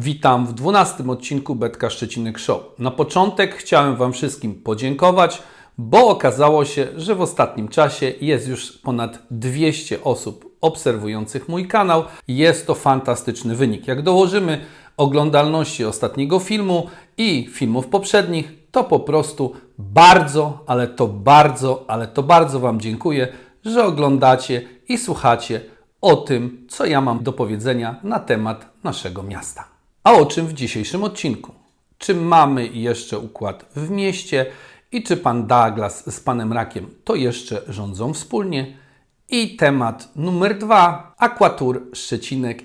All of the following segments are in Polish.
Witam w 12 odcinku Betka Szczecinek Show. Na początek chciałem Wam wszystkim podziękować, bo okazało się, że w ostatnim czasie jest już ponad 200 osób obserwujących mój kanał. Jest to fantastyczny wynik. Jak dołożymy oglądalności ostatniego filmu i filmów poprzednich, to po prostu bardzo, ale to bardzo, ale to bardzo Wam dziękuję, że oglądacie i słuchacie o tym, co ja mam do powiedzenia na temat naszego miasta. A o czym w dzisiejszym odcinku? Czy mamy jeszcze układ w mieście i czy pan Douglas z panem Rakiem to jeszcze rządzą wspólnie? I temat numer dwa, Aquatur Szczecinek.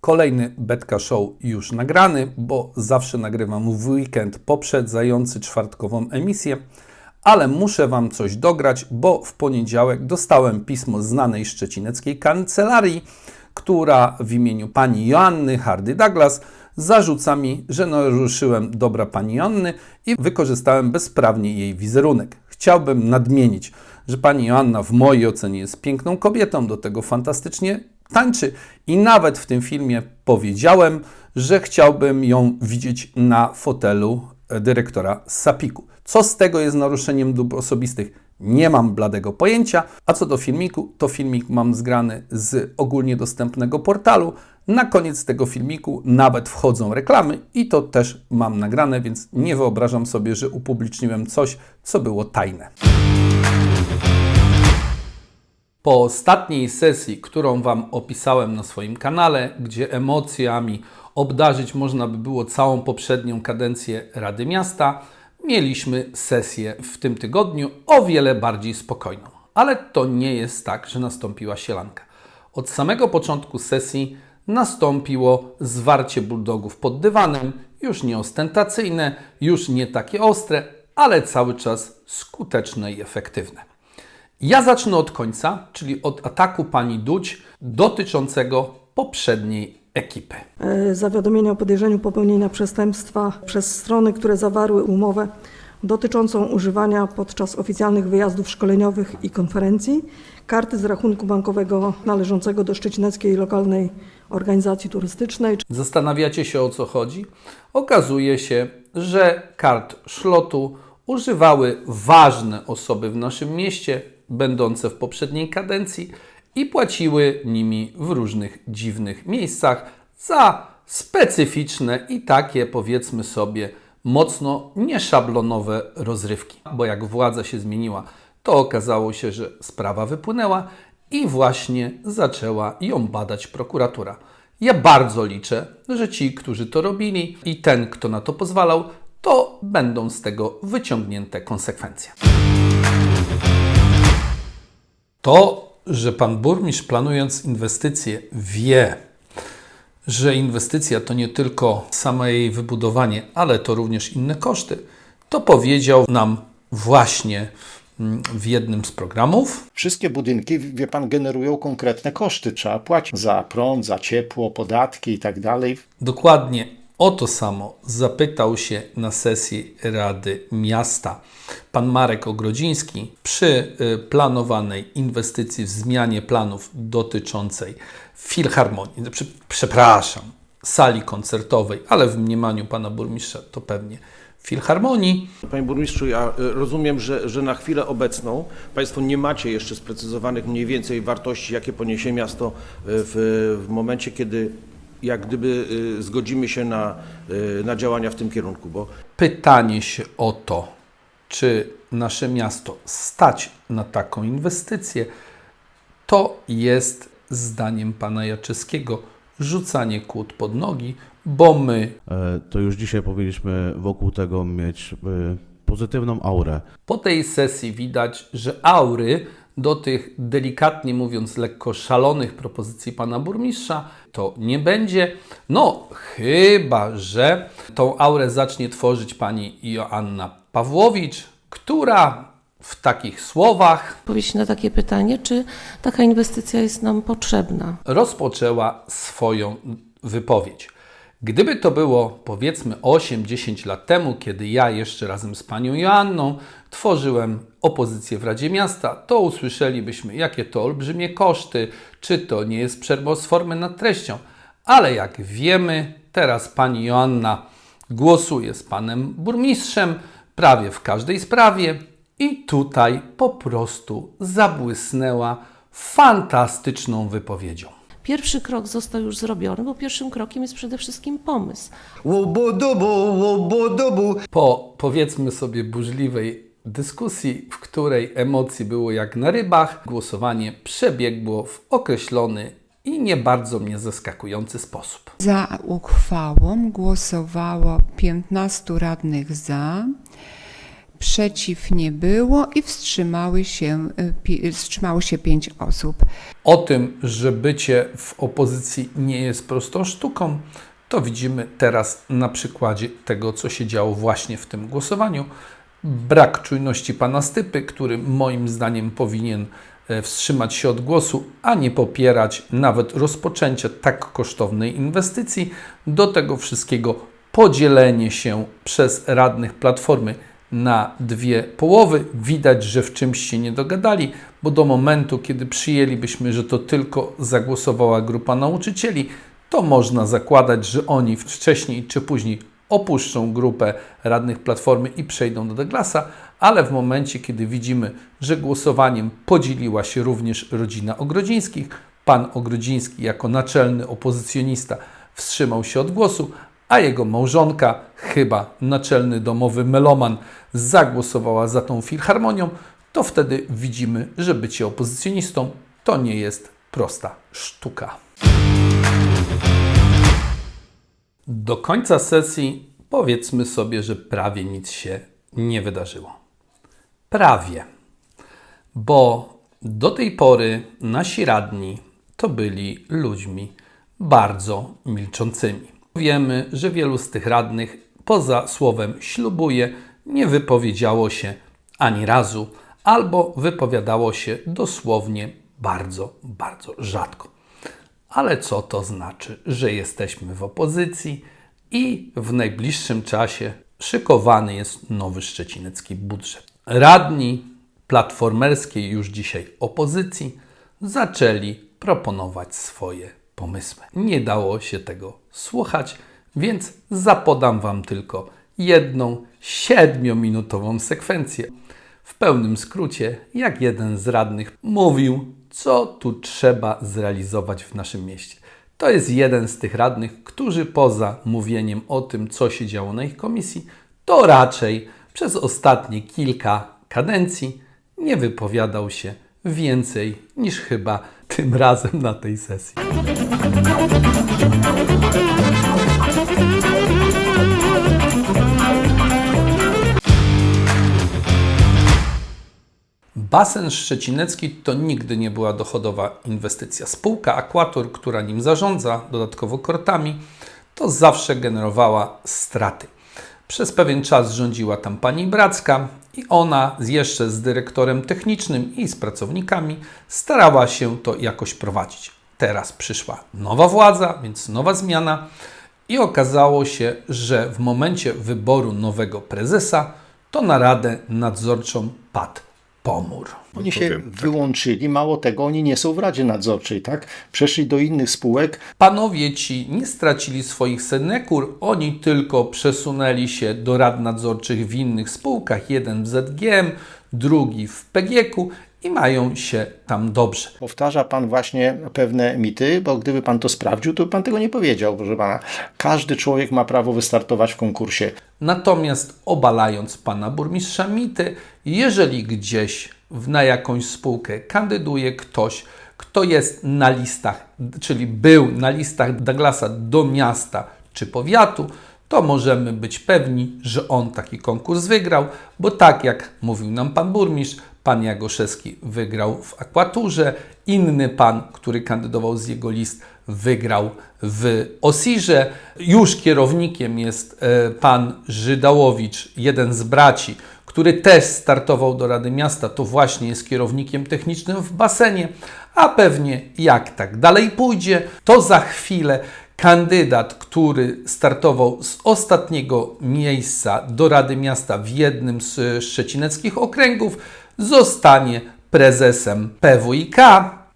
Kolejny Betka Show już nagrany, bo zawsze nagrywam w weekend poprzedzający czwartkową emisję, ale muszę Wam coś dograć, bo w poniedziałek dostałem pismo znanej szczecineckiej kancelarii, która w imieniu pani Joanny Hardy Douglas zarzuca mi, że naruszyłem dobra pani Joanny i wykorzystałem bezprawnie jej wizerunek. Chciałbym nadmienić, że pani Joanna w mojej ocenie jest piękną kobietą, do tego fantastycznie tańczy i nawet w tym filmie powiedziałem, że chciałbym ją widzieć na fotelu dyrektora Sapiku. Co z tego jest naruszeniem dóbr osobistych? Nie mam bladego pojęcia. A co do filmiku, to filmik mam zgrany z ogólnie dostępnego portalu. Na koniec tego filmiku nawet wchodzą reklamy i to też mam nagrane, więc nie wyobrażam sobie, że upubliczniłem coś, co było tajne. Po ostatniej sesji, którą Wam opisałem na swoim kanale, gdzie emocjami obdarzyć można by było całą poprzednią kadencję Rady Miasta, mieliśmy sesję w tym tygodniu o wiele bardziej spokojną. Ale to nie jest tak, że nastąpiła sielanka. Od samego początku sesji nastąpiło zwarcie bulldogów pod dywanem, już nie ostentacyjne, już nie takie ostre, ale cały czas skuteczne i efektywne. Ja zacznę od końca, czyli od ataku pani Duć dotyczącego poprzedniej ekipy. E, zawiadomienie o podejrzeniu popełnienia przestępstwa przez strony, które zawarły umowę dotyczącą używania podczas oficjalnych wyjazdów szkoleniowych i konferencji karty z rachunku bankowego należącego do Szczecineckiej Lokalnej Organizacji Turystycznej. Zastanawiacie się o co chodzi? Okazuje się, że kart szlotu używały ważne osoby w naszym mieście, będące w poprzedniej kadencji i płaciły nimi w różnych dziwnych miejscach za specyficzne i takie powiedzmy sobie mocno nieszablonowe rozrywki. Bo jak władza się zmieniła, to okazało się, że sprawa wypłynęła i właśnie zaczęła ją badać prokuratura. Ja bardzo liczę, że ci, którzy to robili i ten, kto na to pozwalał, to będą z tego wyciągnięte konsekwencje. To, że pan burmistrz planując inwestycje wie, że inwestycja to nie tylko same jej wybudowanie, ale to również inne koszty, to powiedział nam właśnie mm, w jednym z programów. Wszystkie budynki, wie pan, generują konkretne koszty. Trzeba płacić za prąd, za ciepło, podatki i tak dalej. Dokładnie o to samo zapytał się na sesji Rady Miasta pan Marek Ogrodziński przy y, planowanej inwestycji w zmianie planów dotyczącej filharmonii, Prze- przepraszam, sali koncertowej, ale w mniemaniu pana burmistrza to pewnie filharmonii. Panie burmistrzu, ja e, rozumiem, że, że na chwilę obecną Państwo nie macie jeszcze sprecyzowanych mniej więcej wartości, jakie poniesie miasto e, w, w momencie, kiedy jak gdyby e, zgodzimy się na, e, na działania w tym kierunku, bo Pytanie się o to, czy nasze miasto stać na taką inwestycję, to jest zdaniem pana Jaczyskiego rzucanie kłód pod nogi, bo my E, to już dzisiaj powinniśmy wokół tego mieć e, pozytywną aurę. Po tej sesji widać, że aury do tych delikatnie mówiąc lekko szalonych propozycji pana burmistrza to nie będzie. No, chyba że tą aurę zacznie tworzyć pani Joanna Pawłowicz, która w takich słowach odpowiedź na takie pytanie, czy taka inwestycja jest nam potrzebna. rozpoczęła swoją wypowiedź. Gdyby to było powiedzmy 8-10 lat temu, kiedy ja jeszcze razem z panią Joanną tworzyłem opozycję w Radzie Miasta, to usłyszelibyśmy, jakie to olbrzymie koszty, czy to nie jest przemoc formy nad treścią. Ale jak wiemy, teraz pani Joanna głosuje z panem burmistrzem prawie w każdej sprawie i tutaj po prostu zabłysnęła fantastyczną wypowiedzią. Pierwszy krok został już zrobiony, bo pierwszym krokiem jest przede wszystkim pomysł. Po powiedzmy sobie burzliwej dyskusji, w której emocji było jak na rybach, głosowanie przebiegło w określony i nie bardzo mnie zaskakujący sposób. Za uchwałą głosowało 15 radnych za, przeciw nie było i wstrzymały się, pi- wstrzymało się 5 osób. O tym, że bycie w opozycji nie jest prostą sztuką, to widzimy teraz na przykładzie tego, co się działo właśnie w tym głosowaniu. Brak czujności pana Stypy, który moim zdaniem powinien e, wstrzymać się od głosu, a nie popierać nawet rozpoczęcia tak kosztownej inwestycji. Do tego wszystkiego podzielenie się przez radnych Platformy na dwie połowy. Widać, że w czymś się nie dogadali, bo do momentu, kiedy przyjęlibyśmy, że to tylko zagłosowała grupa nauczycieli, to można zakładać, że oni wcześniej czy później opuszczą grupę radnych Platformy i przejdą do Douglasa, ale w momencie, kiedy widzimy, że głosowaniem podzieliła się również rodzina Ogrodzińskich, pan Ogrodziński jako naczelny opozycjonista wstrzymał się od głosu, a jego małżonka, chyba naczelny domowy meloman, zagłosowała za tą filharmonią, to wtedy widzimy, że bycie opozycjonistą to nie jest prosta sztuka. Do końca sesji powiedzmy sobie, że prawie nic się nie wydarzyło. Prawie. Bo do tej pory nasi radni to byli ludźmi bardzo milczącymi. Wiemy, że wielu z tych radnych poza słowem ślubuje nie wypowiedziało się ani razu, albo wypowiadało się dosłownie bardzo, bardzo rzadko. Ale co to znaczy, że jesteśmy w opozycji i w najbliższym czasie szykowany jest nowy szczecinecki budżet. Radni platformerskiej już dzisiaj opozycji zaczęli proponować swoje pomysły. Nie dało się tego słuchać, więc zapodam Wam tylko jedną siedmiominutową sekwencję. W pełnym skrócie, jak jeden z radnych mówił, co tu trzeba zrealizować w naszym mieście. To jest jeden z tych radnych, którzy poza mówieniem o tym, co się działo na ich komisji, to raczej przez ostatnie kilka kadencji nie wypowiadał się więcej niż chyba tym razem na tej sesji. Basen szczecinecki to nigdy nie była dochodowa inwestycja. Spółka Aquator, która nim zarządza, dodatkowo kortami, to zawsze generowała straty. Przez pewien czas rządziła tam pani Bracka i ona jeszcze z dyrektorem technicznym i z pracownikami starała się to jakoś prowadzić. Teraz przyszła nowa władza, więc nowa zmiana i okazało się, że w momencie wyboru nowego prezesa to na radę nadzorczą padł pomór. Oni się wyłączyli, mało tego, oni nie są w Radzie Nadzorczej, tak? Przeszli do innych spółek, Panowie ci nie stracili swoich synekur, oni tylko przesunęli się do rad nadzorczych w innych spółkach, jeden w ZGM, drugi w PGK i mają się tam dobrze. Powtarza pan właśnie pewne mity, bo gdyby pan to sprawdził, to by pan tego nie powiedział, proszę pana. Każdy człowiek ma prawo wystartować w konkursie. Natomiast obalając pana burmistrza mity, jeżeli gdzieś w, na jakąś spółkę kandyduje ktoś, kto jest na listach, czyli był na listach Douglasa do miasta czy powiatu, to możemy być pewni, że on taki konkurs wygrał, bo tak jak mówił nam pan burmistrz, pan Jagoszewski wygrał w akwaturze, inny pan, który kandydował z jego list, wygrał w Osirze. Już kierownikiem jest e, pan Żydałowicz, jeden z braci, który też startował do Rady Miasta, to właśnie jest kierownikiem technicznym w basenie, a pewnie jak tak dalej pójdzie, to za chwilę kandydat, który startował z ostatniego miejsca do Rady Miasta w jednym z szczecineckich okręgów, zostanie prezesem PWiK,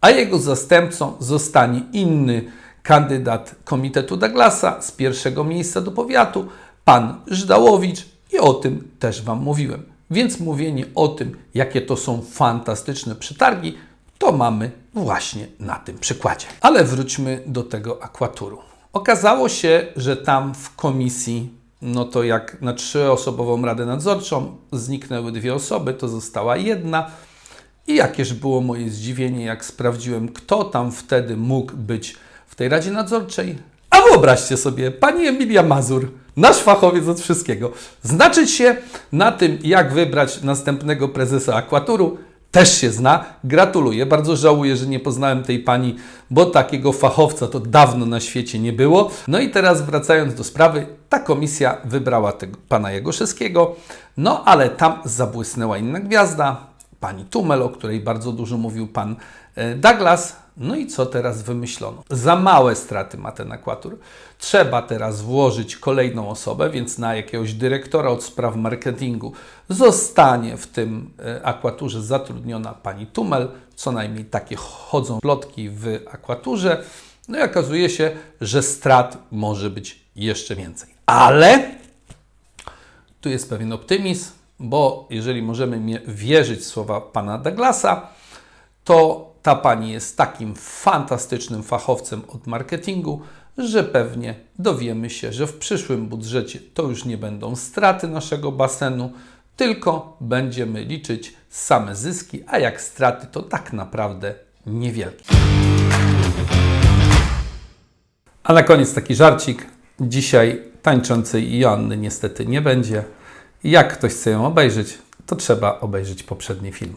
a jego zastępcą zostanie inny kandydat Komitetu Douglasa z pierwszego miejsca do powiatu, pan Żdałowicz i o tym też Wam mówiłem. Więc mówienie o tym, jakie to są fantastyczne przetargi, to mamy właśnie na tym przykładzie. Ale wróćmy do tego akwaturu. Okazało się, że tam w komisji, no to jak na trzyosobową radę nadzorczą zniknęły dwie osoby, to została jedna. I jakież było moje zdziwienie, jak sprawdziłem, kto tam wtedy mógł być w tej Radzie Nadzorczej. A wyobraźcie sobie, pani Emilia Mazur, nasz fachowiec od wszystkiego, znaczyć się na tym, jak wybrać następnego prezesa Akwaturu, też się zna. Gratuluję. Bardzo żałuję, że nie poznałem tej pani, bo takiego fachowca to dawno na świecie nie było. No i teraz wracając do sprawy, ta komisja wybrała tego pana Jagoszewskiego, no ale tam zabłysnęła inna gwiazda, pani Tumel, o której bardzo dużo mówił pan e, Douglas. No i co teraz wymyślono? Za małe straty ma ten akwatur. Trzeba teraz włożyć kolejną osobę, więc na jakiegoś dyrektora od spraw marketingu zostanie w tym e, akwaturze zatrudniona pani Tumel. Co najmniej takie chodzą plotki w akwaturze. No i okazuje się, że strat może być jeszcze więcej. Ale tu jest pewien optymizm, bo jeżeli możemy wierzyć w słowa pana Douglasa, to ta pani jest takim fantastycznym fachowcem od marketingu, że pewnie dowiemy się, że w przyszłym budżecie to już nie będą straty naszego basenu, tylko będziemy liczyć same zyski, a jak straty, to tak naprawdę niewielkie. A na koniec taki żarcik. Dzisiaj tańczącej Joanny niestety nie będzie. Jak ktoś chce ją obejrzeć, to trzeba obejrzeć poprzedni film.